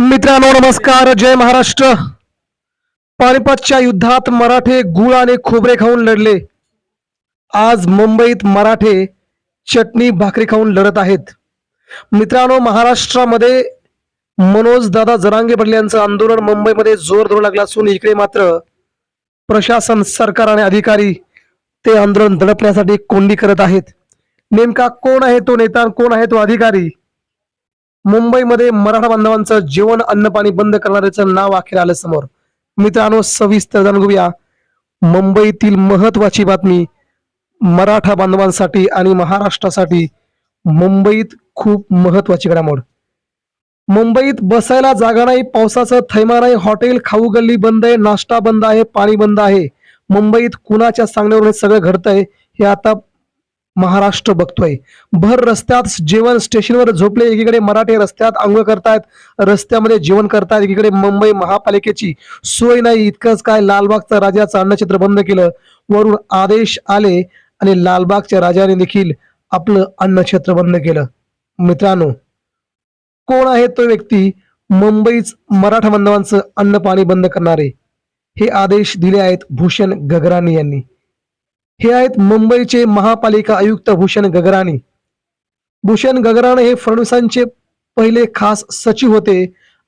मित्रांनो नमस्कार. जय महाराष्ट्र. पानिपतच्या युद्धात मराठे गुळ आणि खोबरे खाऊन लढले. आज मुंबईत मराठे चटणी भाकरी खाऊन लढत आहेत. मित्रांनो महाराष्ट्रामध्ये मनोज दादा जरांगे पडले यांचं आंदोलन मुंबईमध्ये जोर धरू लागला असून इकडे मात्र प्रशासन सरकार आणि अधिकारी ते आंदोलन दडपण्यासाठी कोंडी करत आहेत. नेमका कोण आहे तो नेता कोण आहे तो अधिकारी? मुंबईमध्ये मराठा बांधवांचं जेवण अन्न पाणी बंद करणाऱ्याचं नाव अखेर आलं समोर. मित्रांनो सविस्तर जाणून घेऊया. मुंबईतील महत्वाची बातमी मराठा बांधवांसाठी आणि महाराष्ट्रासाठी मुंबईत खूप महत्वाची घडामोड. मुंबईत बसायला जागा नाही पावसाचं थैमा नाही हॉटेल खाऊ गल्ली बंद आहे नाश्ता बंद आहे पाणी बंद आहे. मुंबईत कुणाच्या सांगण्यावरून सगळं घडतंय हे आता महाराष्ट्र बघतोय. भर रस्त्यात जेवण स्टेशनवर झोपले एकीकडे मराठी रस्त्यात आंघोळ करतायत रस्त्यामध्ये जेवण करतायत एकीकडे मुंबई महापालिकेची सोय नाही. इतकंच काय लालबागचा राजाचं अन्नचित्र बंद केलं. वरून आदेश आले आणि लालबागच्या राजाने देखील आपलं अन्नक्षेत्र बंद केलं. मित्रांनो कोण आहे तो व्यक्ती? मुंबईच मराठा बांधवांचं अन्न पाणी बंद करणारे. हे आदेश दिले आहेत भूषण गगराणी यांनी. हे आहेत मुंबईचे महापालिका आयुक्त भूषण गगराणी. भूषण गगराणे हे फडणवीसांचे पहिले खास सचिव होते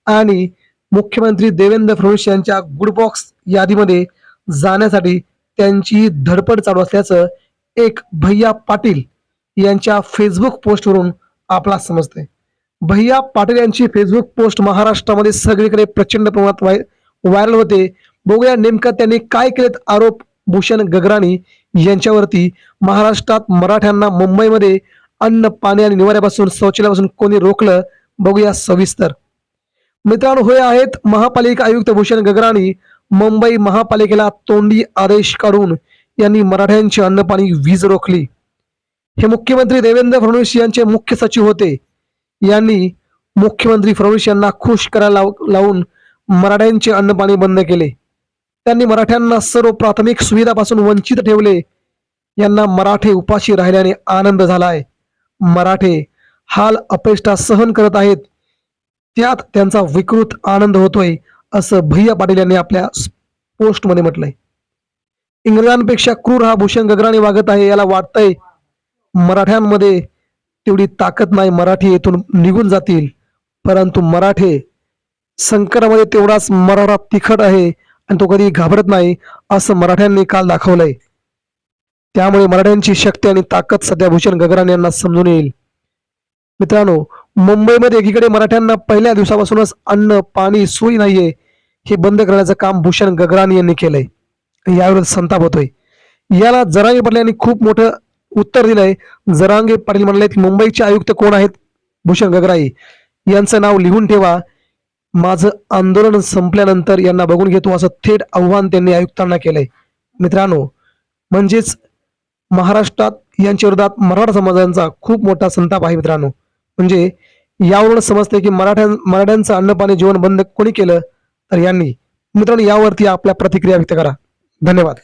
आणि मुख्यमंत्री देवेंद्र फडणवीस यांच्या गुडबॉक्स यादीमध्ये जाण्यासाठी त्यांची धडपड चालू असल्याचं एक भैया पाटील यांच्या फेसबुक पोस्टवरून आपला समजते. भैया पाटील यांची फेसबुक पोस्ट महाराष्ट्रामध्ये सगळीकडे प्रचंड प्रमाणात व्हायरल होते. बघूया नेमकं त्यांनी काय केलेत आरोप भूषण गगराणी यांच्यावरती महाराष्ट्रात मराठ्यांना मुंबईमध्ये अन्न पाणी आणि निवाऱ्यापासून शौचालयापासून कोणी रोखलं बघूया सविस्तर. मित्रांनो होय आहेत महापालिका आयुक्त भूषण गगराणी. मुंबई महापालिकेला तोंडी आदेश काढून यांनी मराठ्यांची अन्न पाणी वीज रोखली. हे मुख्यमंत्री देवेंद्र फडणवीस यांचे मुख्य सचिव होते. यांनी मुख्यमंत्री फडणवीस यांना खुश करायला लाव- लावून मराठ्यांचे अन्न पाणी बंद केले. त्यांनी मराठ्यांना सर्व प्राथमिक सुविधापासून वंचित ठेवले. यांना मराठे उपाशी राहिल्याने आनंद झालाय. मराठे हाल अपेष्टा सहन करत आहेत. त्यात त्यांचा विकृत आनंद होतोय असं भैया पाटील यांनी आपल्या पोस्टमध्ये म्हटलंय. इंग्रजांपेक्षा क्रूर हा भूषण गगराने वागत आहे याला वाटतंय मराठ्यांमध्ये तेवढी ताकद नाही मराठी येथून निघून जातील. परंतु मराठे संकटामध्ये तेवढाच मराठा तिखट आहे आणि तो कधी घाबरत नाही असं मराठ्यांनी काल दाखवलंय. त्यामुळे मराठ्यांची शक्ती आणि ताकद सध्या भूषण गगरान यांना समजून येईल. मित्रांनो मुंबईमध्ये एकीकडे मराठ्यांना पहिल्या दिवसापासूनच अन्न पाणी सोयी नाहीये हे बंद करण्याचं काम भूषण गगराणी यांनी केलंय. यावर संताप होतोय. याला जरांगे पाटील यांनी खूप मोठं उत्तर दिलंय. जरांगे पाटील म्हणले की मुंबईचे आयुक्त कोण आहेत? भूषण गगराई यांचं नाव लिहून ठेवा. माझं आंदोलन संपल्यानंतर यांना बघून घेतो असं थेट आव्हान त्यांनी आयुक्तांना केलंय. मित्रांनो म्हणजेच महाराष्ट्रात यांच्या विरोधात मराठा समाजांचा खूप मोठा संताप आहे मित्रांनो. म्हणजे यावरून समजते की मराठ्यां मराठ्यांचं अन्नपाणी जीवन बंद कोणी केलं? तर यांनी. मित्रांनो यावरती आपल्या प्रतिक्रिया व्यक्त करा. धन्यवाद.